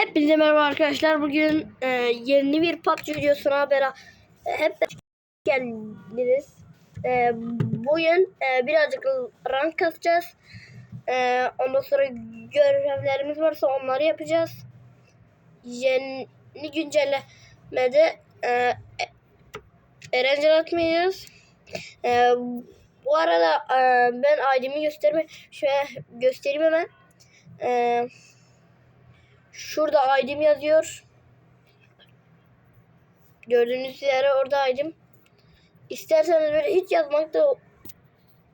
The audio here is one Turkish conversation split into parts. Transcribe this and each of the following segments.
Hepinize merhaba arkadaşlar. Bugün e, yeni bir PUBG videosuna beraber hep geldiniz. E, bugün e, birazcık rank kasacağız. E, ondan sonra görevlerimiz varsa onları yapacağız. Yeni güncellemede e, Erencil atmayacağız. E, bu arada e, ben ID'mi gösterme şöyle göstereyim hemen. Eee Şurada ID'm yazıyor. Gördüğünüz üzere orada ID'm. İsterseniz böyle hiç yazmakta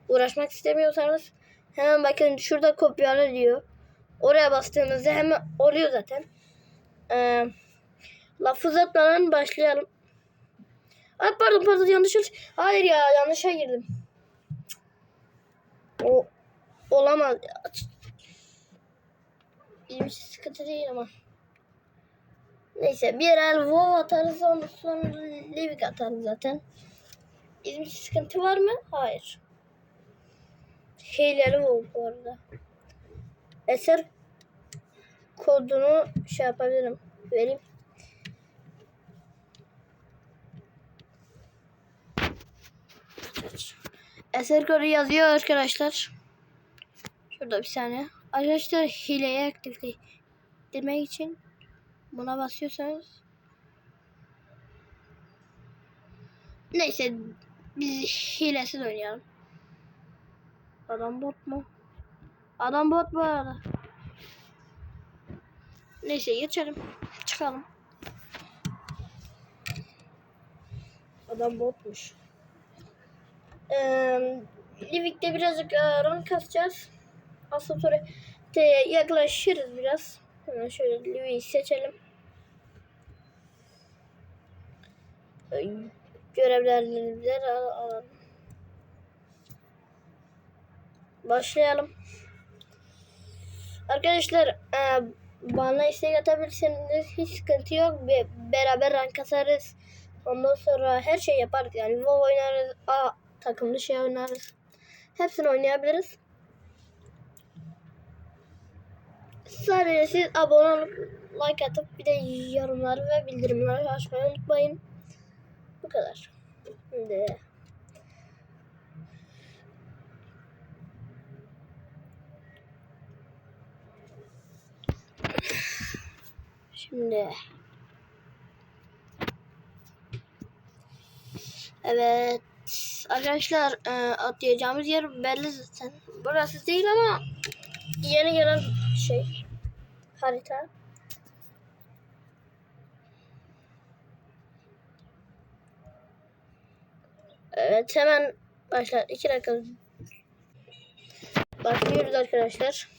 uğraşmak istemiyorsanız hemen bakın şurada kopyala diyor. Oraya bastığınızda hemen oluyor zaten. Ee, laf uzatmadan başlayalım. Ay pardon pardon yanlış. Hayır ya yanlışa girdim. O olamaz. Bir şey sıkıntı değil ama. Neyse bir el WoW atarız ondan sonra Livik atarız zaten. Bizim için sıkıntı var mı? Hayır. Şeyleri WoW bu arada. Eser kodunu şey yapabilirim. Vereyim. Eser kodu yazıyor arkadaşlar. Şurada bir saniye. Arkadaşlar hileyi aktiflemek için buna basıyorsanız neyse biz hilesiz oynayalım. Adam bot mu? Adam bot bu arada. Neyse geçelim. Çıkalım. Adam botmuş. Ee, Livik'te birazcık e, rank kasacağız. Asator'e yaklaşırız biraz. Hemen şöyle Livik'i seçelim. Görevlerimizi alalım. Başlayalım. Arkadaşlar e, bana istek atabilirsiniz. Hiç sıkıntı yok. Be beraber rank kasarız. Ondan sonra her şey yaparız. Yani WoW oynarız. A, takımlı şey oynarız. Hepsini oynayabiliriz. Sadece siz abone olup like atıp bir de yorumları ve bildirimleri açmayı unutmayın. Bu kadar. Şimdi Şimdi Evet arkadaşlar e, atlayacağımız yer belli zaten. Burası değil ama yeni gelen şey harita. Evet hemen başlar. İki dakika. Başlıyoruz arkadaşlar.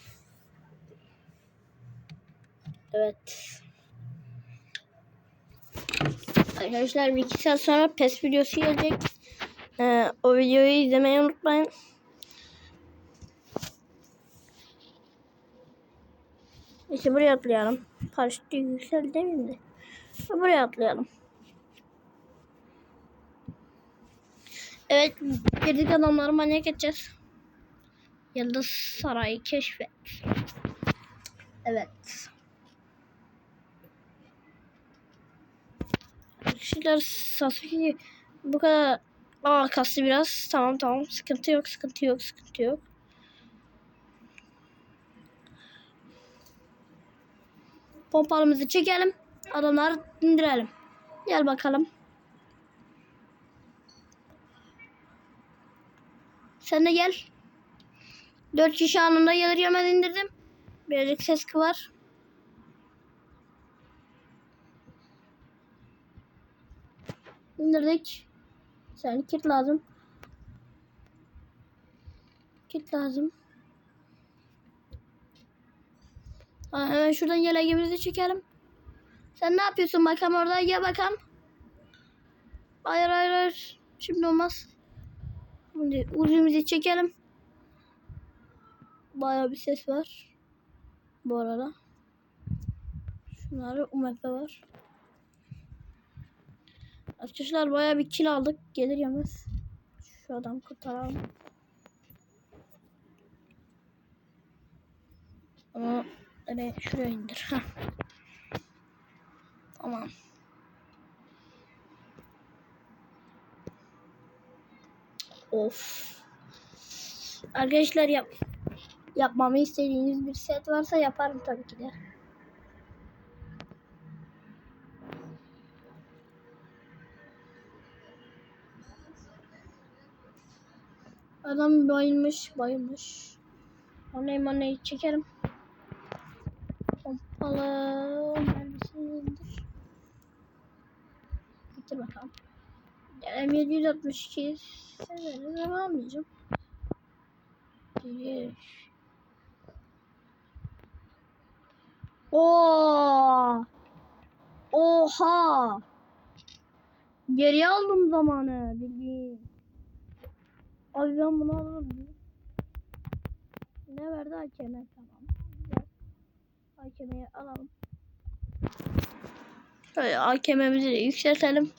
Evet. Arkadaşlar bir iki saat sonra PES videosu gelecek. Ee, o videoyu izlemeyi unutmayın. İşte buraya atlayalım. Paraşütü yüksel demeyeyim de. Buraya atlayalım. Evet, girdik adamları manyak edeceğiz. Yıldız Sarayı keşfet. Evet. Arkadaşlar Sasuke bu kadar Aa kastı biraz. Tamam tamam. Sıkıntı yok, sıkıntı yok, sıkıntı yok. Pompalımızı çekelim. Adamları indirelim. Gel bakalım. Sen de gel. Dört kişi anında gelir yemez indirdim. Birazcık ses var. İndirdik. Sen kit lazım. Kit lazım. Hemen şuradan yeleğimizi çekelim. Sen ne yapıyorsun bakalım orada? Gel bakalım. Hayır hayır hayır. Şimdi olmaz. Şimdi uzumuzu çekelim. Baya bir ses var. Bu arada. Şunları umutla var. Arkadaşlar baya bir kill aldık. Gelir yemez. Şu adam kurtaralım. Ama Öyle şuraya indir. Heh. Tamam. Of. Arkadaşlar yap yapmamı istediğiniz bir set varsa yaparım tabii ki de. Adam bayılmış, bayılmış. Onayım onayı çekerim. Pompalı mermisini indir. Bitir bakalım. M762 severiz ama almayacağım. Giriş. Oo! Oha! Geri aldım zamanı bildiğin. Abi ben bunu alırım. Ne verdi hakeme? Hakemeyi alalım. Şöyle hakememizi de yükseltelim.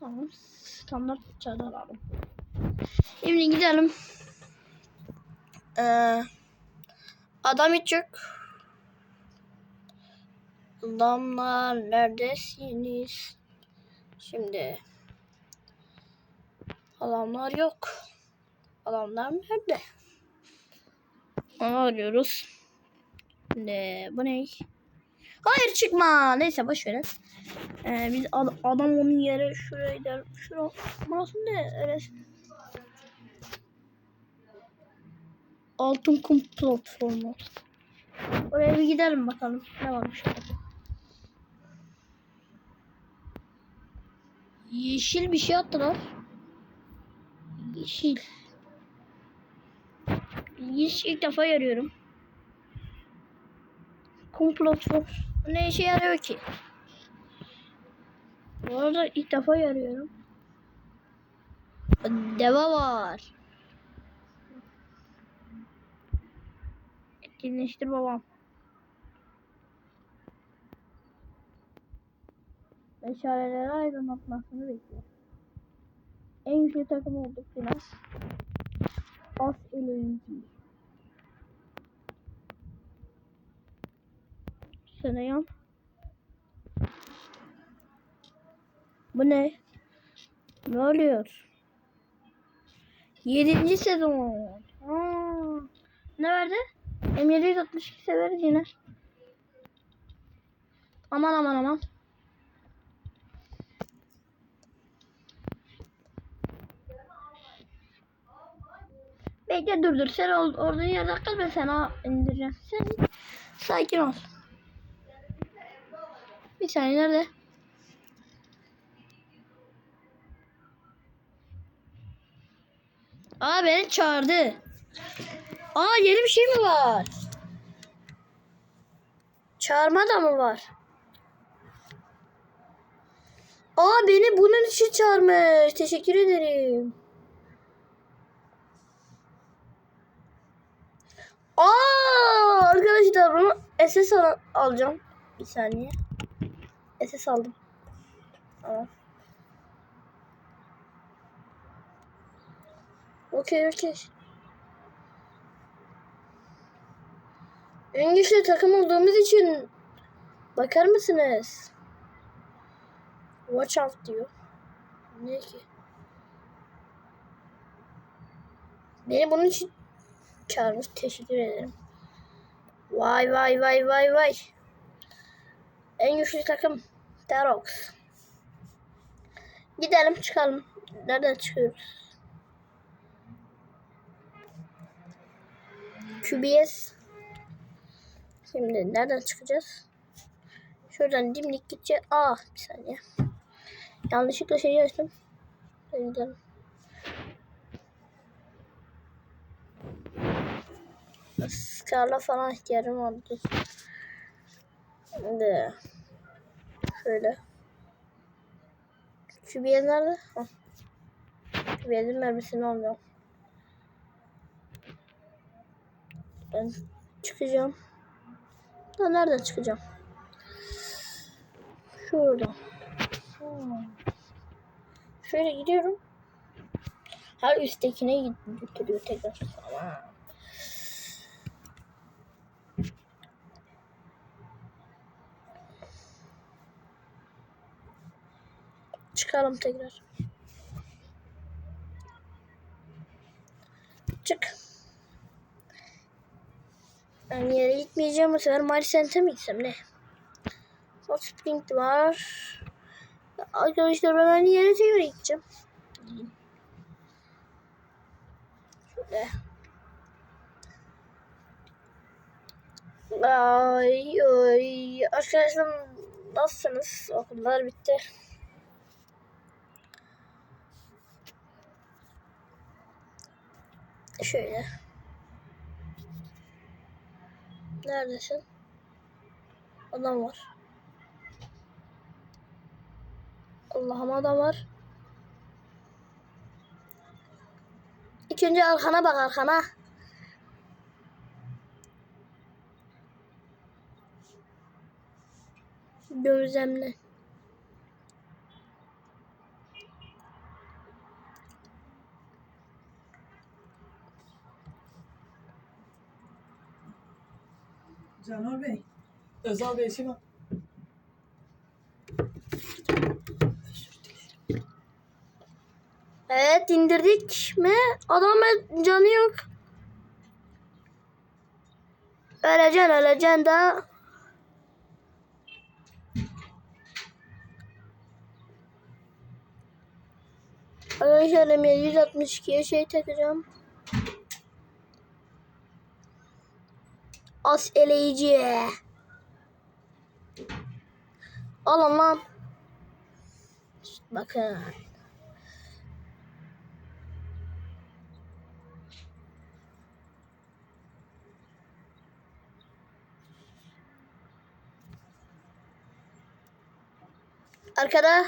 Tamam. Standart çadır alalım. Şimdi gidelim. Ee, adam hiç yok. Adamlar neredesiniz? Şimdi adamlar yok. Adamlar nerede? Onu arıyoruz. Şimdi bu ne? Hayır çıkma. Neyse boş verin. Ee, biz ad- adam onun yere şuraya gider. Şura. Burası ne? Öyle. Altın kum platformu. Oraya bir gidelim bakalım. Ne varmış orada. Yeşil bir şey attılar. Yeşil. İlginç ilk defa görüyorum. Bu ne işe yarıyor ki? Bu arada ilk defa yarıyorum. Deva var. Etkinleştir babam. Meşaleleri aydınlatmasını bekliyor. En güçlü takım olduk biraz. As eleyici. Sene Bu ne? Ne oluyor? Yedinci sezon. Aa, ne verdi? M762 severiz yine. Aman aman aman. Bekle dur dur sen orada yerde kal ben sana indireceğim. Sen sakin ol. Bir saniye nerede? Aa beni çağırdı. Aa yeni bir şey mi var? Çağırma da mı var? Aa beni bunun için çağırmış. Teşekkür ederim. Aa arkadaşlar bunu SS al alacağım. Bir saniye. SS aldım. Okey okey. En güçlü takım olduğumuz için bakar mısınız? Watch out diyor. Ne ki? Beni bunun için çağırmış. Teşekkür ederim. Vay vay vay vay vay. En güçlü takım. Terox. Gidelim çıkalım. Nereden çıkıyoruz? QBS. Şimdi nereden çıkacağız? Şuradan dimdik gideceğiz. Aa bir saniye. Yanlışlıkla şeyi açtım. Hadi gidelim. Scar'la falan ihtiyacım vardı. Şimdi şöyle. Şu bir nerede? Hah. Bir yerin mermisini almıyorum. Ben çıkacağım. Da nereden çıkacağım? Şuradan. Hmm. Şöyle gidiyorum. Her üsttekine götürüyor tekrar. Tamam. Çıkalım tekrar. Çık. Ben yere gitmeyeceğim bu sefer Mali Sent'e mi gitsem ne? Hot Spring var. Arkadaşlar ben aynı yere tekrar gideceğim. Şöyle. Ay ay arkadaşlar nasılsınız? Okullar bitti. Şöyle. Neredesin? Adam var. Allah'ım adam var. İlk önce arkana bak arkana. Gözlemle. Caner Bey. Özal Bey şey. Evet indirdik mi? Adamın canı yok. Öleceksin öleceksin daha. Arkadaşlar Emre 162'ye şey takacağım. As eleyici. Alın lan. Bakın. Arkada.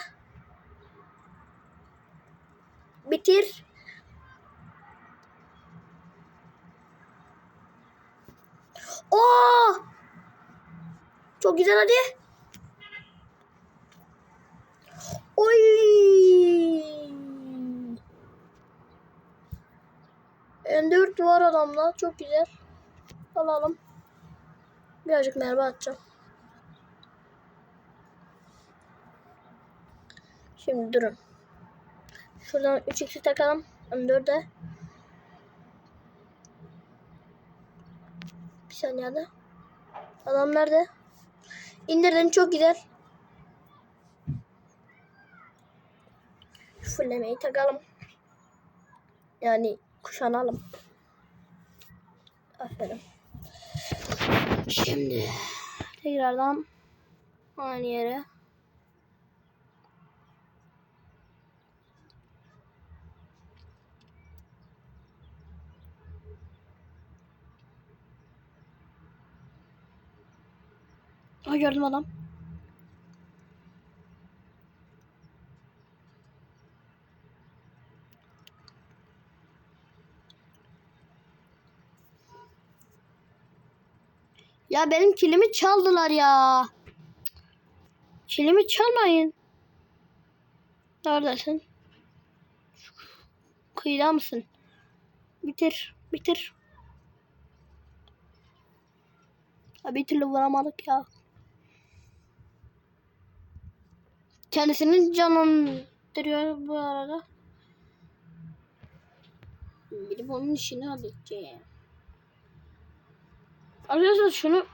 Bitir. Oo! Çok güzel hadi. Oy! M4 var adamda. Çok güzel. Alalım. Birazcık mermi atacağım. Şimdi durun. Şuradan 3x'i takalım. M4'e. Bir saniye de. Adam nerede? İndirdin çok güzel. Fullemeyi takalım. Yani kuşanalım. Aferin. Şimdi tekrardan aynı yere. Ha gördüm adam. Ya benim kilimi çaldılar ya. Kilimi çalmayın. Neredesin? Kıyıda mısın? Bitir, bitir. Ha, bir türlü vuramadık ya. Kendisinin canlandırıyor bu arada. Gidip onun işini halledeceğim. Arkadaşlar şunu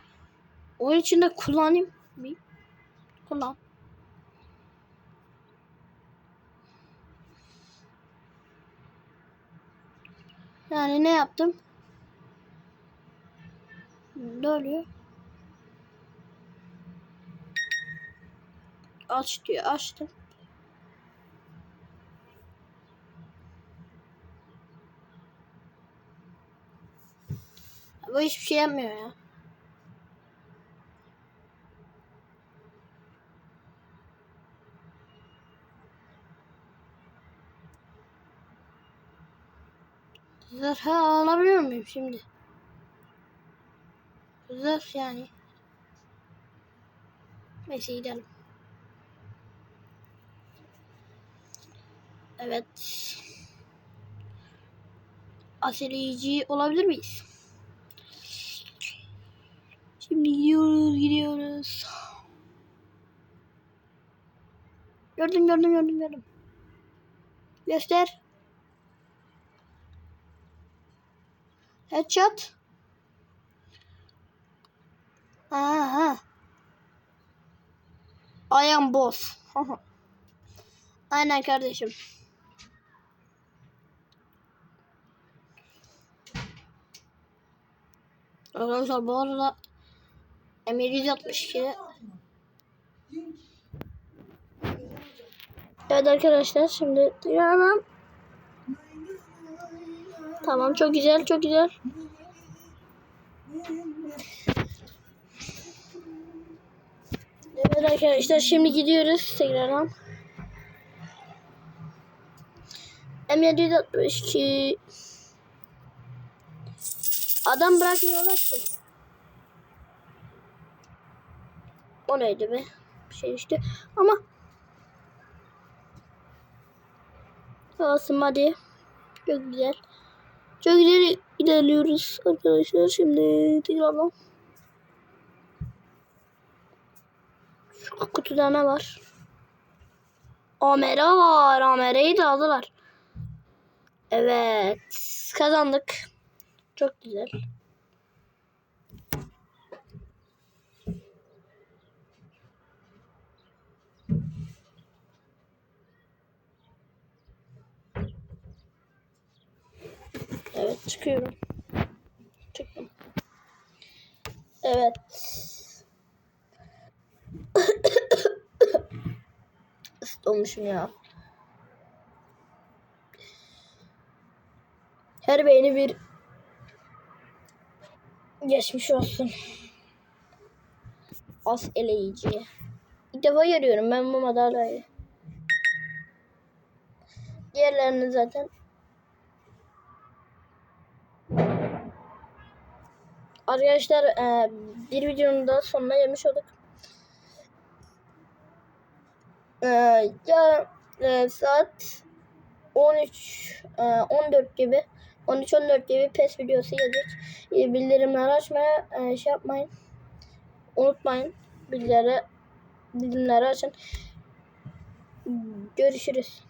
oyun içinde kullanayım. Bir kullan. Yani ne yaptım? Ne? Aç diyor. Açtım. Bu hiçbir şey yapmıyor ya. Zırhı alabiliyor muyum şimdi? Zırh yani. Neyse gidelim. Evet. Aseleyici olabilir miyiz? Şimdi gidiyoruz, gidiyoruz. Gördüm gördüm gördüm gördüm. Göster. Headshot. Aha. I am boss. Aynen kardeşim. Arkadaşlar bu arada M762 Evet arkadaşlar şimdi tamam. Tamam çok güzel çok güzel. Evet arkadaşlar şimdi gidiyoruz tekrardan. M762 Adam bırakmıyorlar ki. O neydi be? Bir şey işte. Ama Olsun hadi. Çok güzel. Çok güzel ilerliyoruz arkadaşlar. Şimdi tekrardan. Şu kutuda ne var? Amera var. Amera'yı da aldılar. Evet. Kazandık. Çok güzel. Evet çıkıyorum. Çıktım. Evet. Isıtılmışım ya. Her beyni bir geçmiş olsun. As eleyici. İlk defa görüyorum ben bu madalyayı. Diğerlerini zaten Arkadaşlar e, bir videonun da sonuna gelmiş olduk. E, ya e, saat 13 e, 14 gibi 13-14 gibi PES videosu. E, bildirimleri açmaya e, şey yapmayın. Unutmayın. Bilgileri, bildirimleri açın. Görüşürüz.